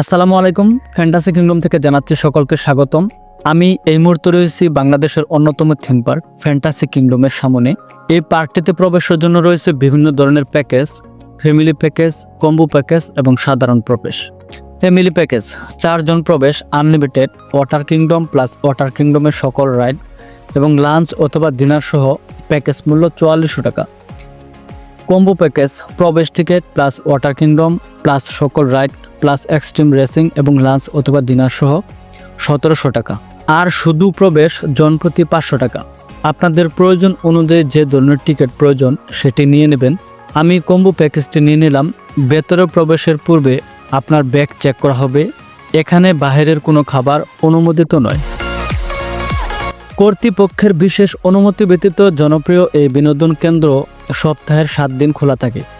আসসালামু আলাইকুম fantasy kingdom থেকে জানাচ্ছি সকলকে স্বাগতম। আমি এই মুহূর্তে রয়েছি বাংলাদেশের অন্যতম থিম পার্ক ফ্যান্টাসি কিংডমের সামনে। এই পার্কটিতে প্রবেশের জন্য রয়েছে বিভিন্ন ধরনের package family package combo package এবং সাধারণ প্রবেশ। ফ্যামিলি প্যাকেজ চারজন প্রবেশ unlimited Water Kingdom plus water কিংডমের সকল রাইড এবং লাঞ্চ অথবা ডিনার সহ প্যাকেজ মূল্য চুয়াল্লিশশো টাকা। কম্বো প্যাকেজ প্রবেশ ticket plus Water Kingdom plus সকল রাইড প্লাস এক্সট্রিম রেসিং এবং লাঞ্চ অথবা ডিনার সহ সতেরোশো টাকা। আর শুধু প্রবেশ জনপ্রতি পাঁচশো টাকা। আপনাদের প্রয়োজন অনুযায়ী যে ধরনের টিকিট প্রয়োজন, সেটি নিয়ে নেবেন। আমি কম্বো প্যাকেজটি নিয়ে নিলাম। ভেতরে প্রবেশের পূর্বে আপনার ব্যাগ চেক করা হবে। এখানে বাইরের কোনো খাবার অনুমোদিত নয়। কর্তৃপক্ষের বিশেষ অনুমতি ব্যতীত জনপ্রিয় এই বিনোদন কেন্দ্র সপ্তাহের সাত দিন খোলা থাকে।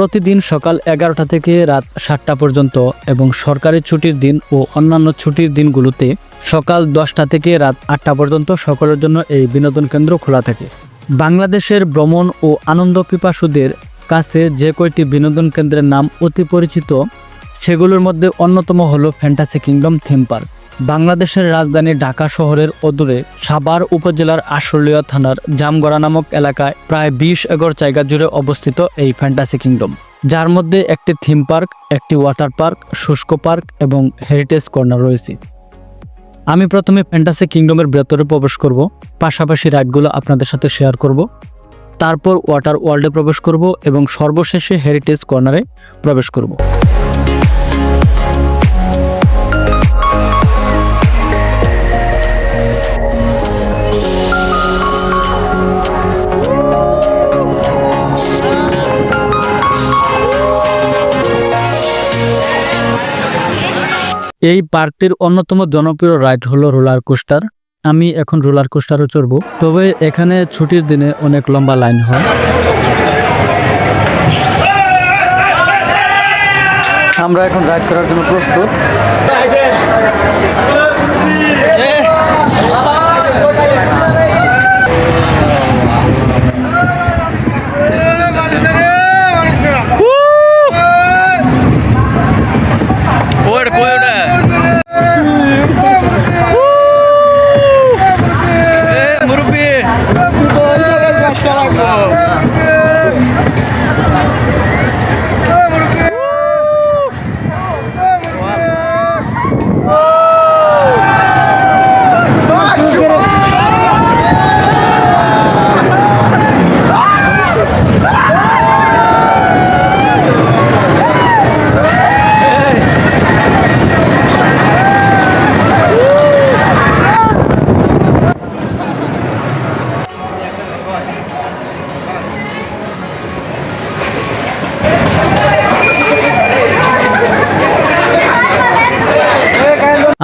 প্রতিদিন সকাল এগারোটা থেকে রাত সাতটা পর্যন্ত এবং সরকারি ছুটির দিন ও অন্যান্য ছুটির দিনগুলোতে সকাল দশটা থেকে রাত আটটা পর্যন্ত সকলের জন্য এই বিনোদন কেন্দ্র খোলা থাকে। বাংলাদেশের ভ্রমণ ও আনন্দ পিপাসুদের কাছে যে কয়টি বিনোদন কেন্দ্রের নাম অতি পরিচিত, সেগুলোর মধ্যে অন্যতম হলো ফ্যান্টাসি কিংডম থিম পার্ক। বাংলাদেশের রাজধানী ঢাকা শহরের অদূরে সাভার উপজেলার আশুলিয়া থানার জামগড়া নামক এলাকায় প্রায় বিশ একর জায়গা জুড়ে অবস্থিত এই ফ্যান্টাসি কিংডম যার মধ্যে একটি থিম পার্ক একটি ওয়াটার পার্ক শুষ্ক পার্ক এবং হেরিটেজ কর্নার রয়েছে। আমি প্রথমে ফ্যান্টাসি কিংডমের ভেতরে প্রবেশ করব, পাশাপাশি রাইডগুলো আপনাদের সাথে শেয়ার করব, তারপর ওয়াটার ওয়ার্ল্ডে প্রবেশ করব এবং সর্বশেষে হেরিটেজ কর্নারে প্রবেশ করব। এই পার্কটির অন্যতম জনপ্রিয় রাইড হলো রোলার কোস্টার। আমি এখন রোলার কোস্টারও চড়ব। তবে এখানে ছুটির দিনে অনেক লম্বা লাইন হয়। আমরা এখন রাইড করার জন্য প্রস্তুত।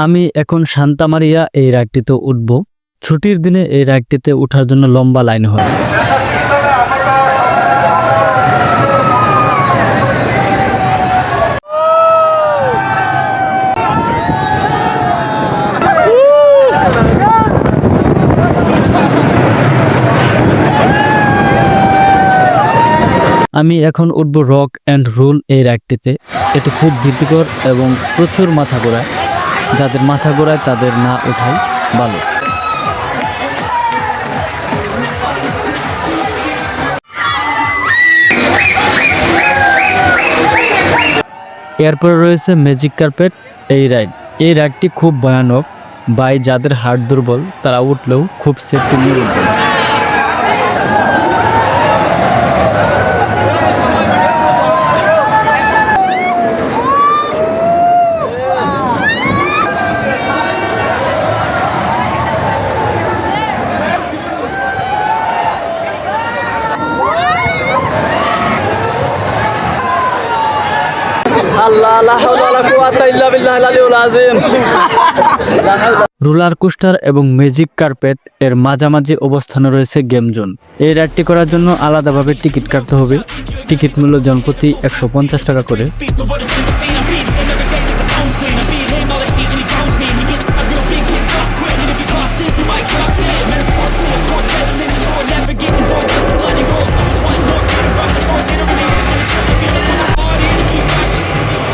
আমি এখন শান্তা মারিয়া এই রাইডটিতে উঠব। ছুটির দিনে এই রাইডটিতে ওঠার জন্য লম্বা লাইন হয়। আমি এখন উঠব রক অ্যান্ড রুল এই রাইডটিতে এটি খুব ভীতিকর এবং প্রচুর মাথা ঘোরায়। যাদের মাথা ঘোরায়, তাদের না ওঠাই ভালো। এরপরে রয়েছে ম্যাজিক কার্পেট, এই রাইড। এই রাইডটি খুব ভয়ানক। বাই যাদের হার্ট দুর্বল, তারা উঠলেও খুব সেফটি নিয়ে উঠবে। রোলার কোস্টার এবং ম্যাজিক কার্পেট এর মাঝামাঝি অবস্থানে রয়েছে গেম জোন। এই রাইডটি করার জন্য আলাদাভাবে টিকিট কাটতে হবে। টিকিট মূল্য জনপ্রতি একশো পঞ্চাশ টাকা করে।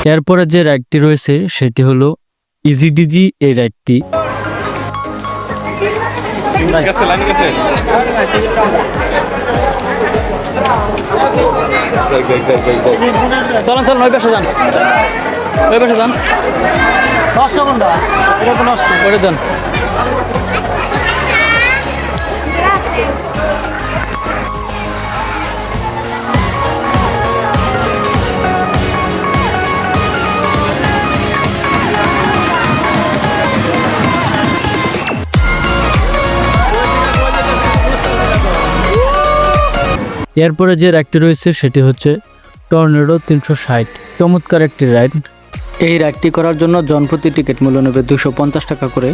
এরপরে যে রাইডটি রয়েছে, সেটি হলো ইজিডিজি এই রাইডটি। ওই পাশে যান। ওই পাশে যান। নষ্ট কোনটা? এটা তো নষ্ট করে দেন। এরপরে যে রাইডটি রয়েছে সেটি হচ্ছে টর্নেডো তিনশো ষাট। চমৎকার একটি রাইড। এই রাইডটি করার জন্য জনপ্রতি টিকিট মূল্য নেবে দুশো টাকা করে।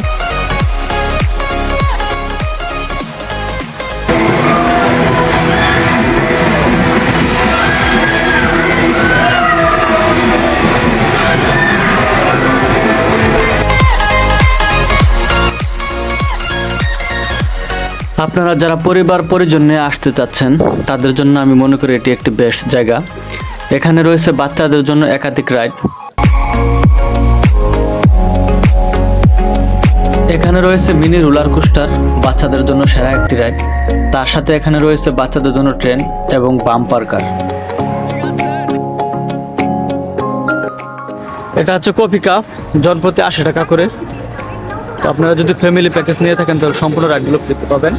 আপনারা যারা পরিবার পরিজন আসতে চাচ্ছেন, তাদের জন্য আমি মনে করি এটি একটি বেস্ট জায়গা। এখানে রয়েছে বাচ্চাদের জন্য একাধিক রাইড। এখানে রয়েছে মিনি রোলার কোস্টার, বাচ্চাদের জন্য সেরা একটি রাইড। তার সাথে এখানে রয়েছে বাচ্চাদের জন্য ট্রেন এবং বাম্পার কার এটা হচ্ছে কফি কাপ, জনপ্রতি আশি টাকা করে। তো আপনারা যদি ফ্যামিলি প্যাকেজ নিয়ে থাকেন, তাহলে সম্পূর্ণ রাইডগুলো ফ্রিতে পাবেন।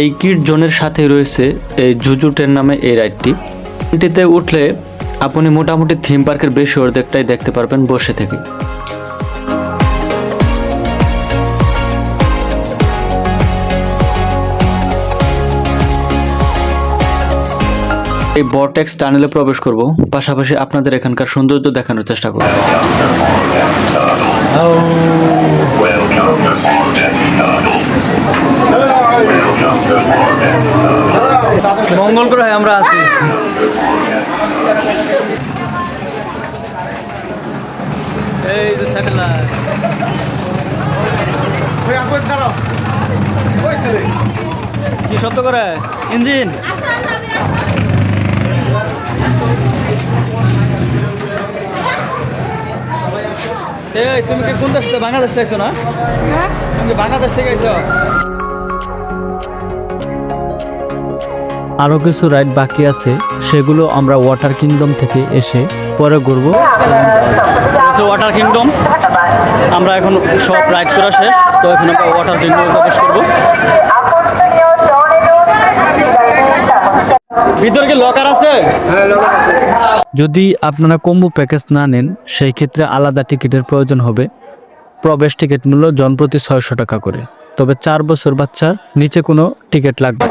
এই কিট জোনের সাথে রয়েছে এই জুজুটের নামে এই রাইডটি। এটিতে উঠলে আপনি মোটামুটি থিম পার্কের বেশি অর্ধেকটাই দেখতে পারবেন বসে থেকে। এই বরটেক্স টানেলে প্রবেশ করব পাশাপাশি আপনাদের এখানকার সৌন্দর্য দেখানোর চেষ্টা করব। মঙ্গল গ্রহে আমরা আছি। এই যে স্যাটেলাইট কি শব্দ করে? ইঞ্জিন। এই তুমি কি কোন দেশ থেকে? বাংলাদেশ থেকে না? তুমি বাংলাদেশ থেকে আইছো? আরও কিছু রাইড বাকি আছে সেগুলো আমরা ওয়াটার কিংডম থেকে এসে পরে ঘুরবো। ওয়াটার কিংডম আমরা এখন সব রাইড করা শেষ তো এখন আমরা ওয়াটার কিংডমে প্রবেশ করব। ভিতরে কি লকার আছে? যদি আপনারা কম্বো প্যাকেজ না নেন সেই ক্ষেত্রে আলাদা টিকিটের প্রয়োজন হবে। প্রবেশ টিকিট মূল্য জনপ্রতি ছয়শো টাকা করে। তবে চার বছর বাচ্চার নিচে কোনো টিকিট লাগবে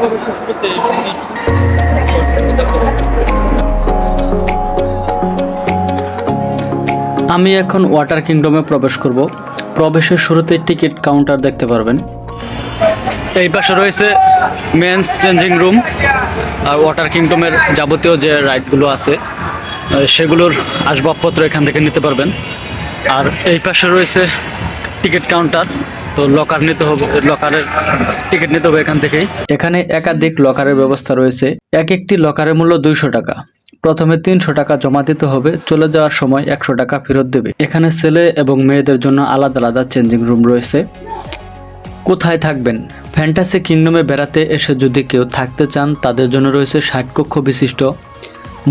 আমি এখন ওয়াটার কিংডমে প্রবেশ করব। প্রবেশের শুরুতে টিকিট কাউন্টার দেখতে পারবেন। এই পাশে রয়েছে মেন্স চেঞ্জিং রুম আর ওয়াটার কিংডমের যাবতীয় যে রাইডগুলো আছে সেগুলোর আসবাবপত্র এখান থেকে নিতে পারবেন। আর এই পাশে রয়েছে টিকিট কাউন্টার তো লকার নিতে হবে লকারের টিকিট নিতে হবে এখান থেকেই। এখানে একাধিক লকারের ব্যবস্থা রয়েছে। এক একটি লকারের মূল্য দুইশো টাকা। প্রথমে তিনশো টাকা জমা দিতে হবে, চলে যাওয়ার সময় একশো টাকা ফেরত দেবে। এখানে ছেলে এবং মেয়েদের জন্য আলাদা আলাদা চেঞ্জিং রুম রয়েছে। কোথায় থাকবেন? ফ্যান্টাসি কিংডমে বেড়াতে এসে যদি কেউ থাকতে চান, তাদের জন্য রয়েছে ষাট কক্ষ বিশিষ্ট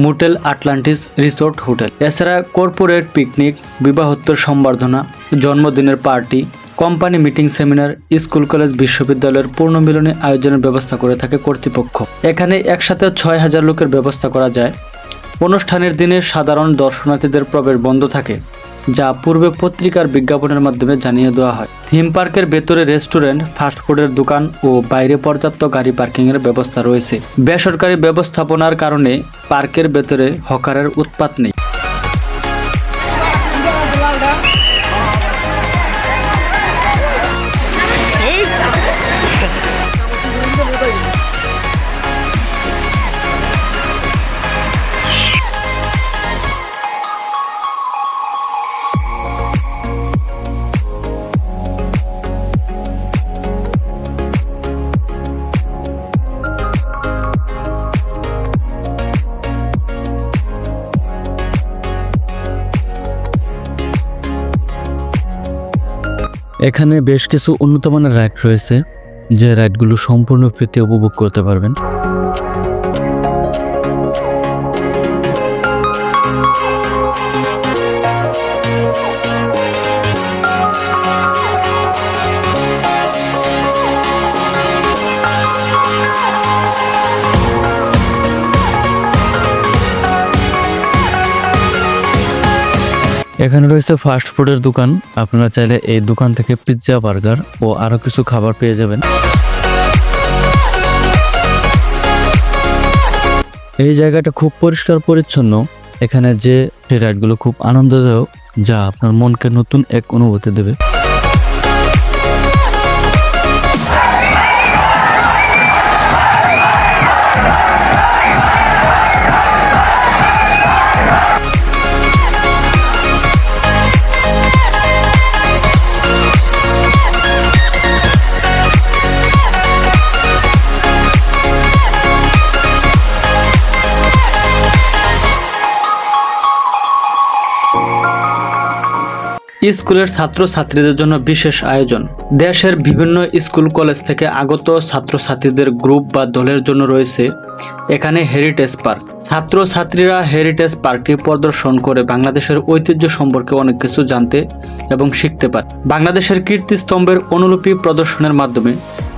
মোটেল আটলান্টিস রিসোর্ট হোটেল। এছাড়া কর্পোরেট পিকনিক, বিবাহোত্তর সম্বর্ধনা, জন্মদিনের party, company meeting seminar, school college বিশ্ববিদ্যালয়ের পূর্ণমিলনী আয়োজনের ব্যবস্থা করে থাকে কর্তৃপক্ষ। এখানে একসাথে ছয় হাজার লোকের ব্যবস্থা করা যায়। অনুষ্ঠানের দিনে সাধারণ দর্শনার্থীদের প্রবেশ বন্ধ থাকে। যা পূর্বে পত্রিকার বিজ্ঞাপনের মাধ্যমে জানিয়ে দেওয়া হয়। থিম পার্কের ভেতরে রেস্টুরেন্ট ফাস্টফুডের দোকান ও বাইরে পর্যাপ্ত গাড়ি পার্কিংয়ের ব্যবস্থা রয়েছে। বেসরকারি ব্যবস্থাপনার কারণে পার্কের ভেতরে হকারের উৎপাত নেই। এখানে বেশ কিছু উন্নতমানের রাইড রয়েছে যে রাইডগুলো সম্পূর্ণ ফ্রিতে উপভোগ করতে পারবেন। এখানে রয়েছে ফাস্ট ফুডের দোকান। আপনারা চাইলে এই দোকান থেকে পিৎজা বার্গার ও আরও কিছু খাবার পেয়ে যাবেন। এই জায়গাটা খুব পরিষ্কার পরিচ্ছন্ন। এখানে যে রাইডগুলো খুব আনন্দদায়ক, যা আপনার মনকে নতুন এক অনুভূতি দেবে। স্কুলের ছাত্র ছাত্রীদের জন্য বিশেষ আয়োজন। দেশের বিভিন্ন স্কুল কলেজ থেকে আগত ছাত্র ছাত্রীদের গ্রুপ বা দলের জন্য রয়েছে এখানে হেরিটেজ পার্ক। ছাত্র ছাত্রীরা হেরিটেজ পার্কটি প্রদর্শন করে বাংলাদেশের ঐতিহ্য সম্পর্কে অনেক কিছু জানতে এবং শিখতে পারে। বাংলাদেশের কীর্তিস্তম্ভের অনুলিপি প্রদর্শনের মাধ্যমে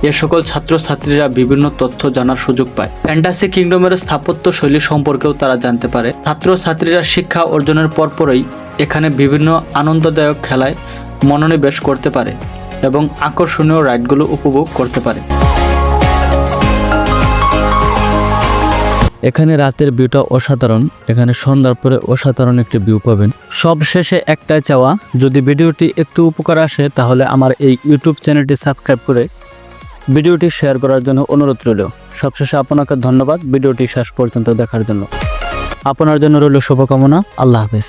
এ সকল ছাত্র ছাত্রীরা বিভিন্ন তথ্য জানার সুযোগ পায়। ফ্যান্টাসি কিংডমের স্থাপত্য শৈলী সম্পর্কেও তারা জানতে পারে। ছাত্র ছাত্রীরা শিক্ষা অর্জনের পরপরই এখানে বিভিন্ন আনন্দদায়ক খেলায় মনোনিবেশ করতে পারে এবং আকর্ষণীয় রাইডগুলো উপভোগ করতে পারে। এখানে রাতের ভিউটা অসাধারণ। এখানে সন্ধ্যার পরে অসাধারণ একটি ভিউ পাবেন। সব শেষে একটাই চাওয়া, যদি ভিডিওটি একটু উপকার আসে, তাহলে আমার এই ইউটিউব চ্যানেলটি সাবস্ক্রাইব করে ভিডিওটি শেয়ার করার জন্য অনুরোধ রইল। সবশেষে আপনাকে ধন্যবাদ ভিডিওটি শেষ পর্যন্ত দেখার জন্য। আপনার জন্য রইল শুভকামনা। আল্লাহ হাফেজ।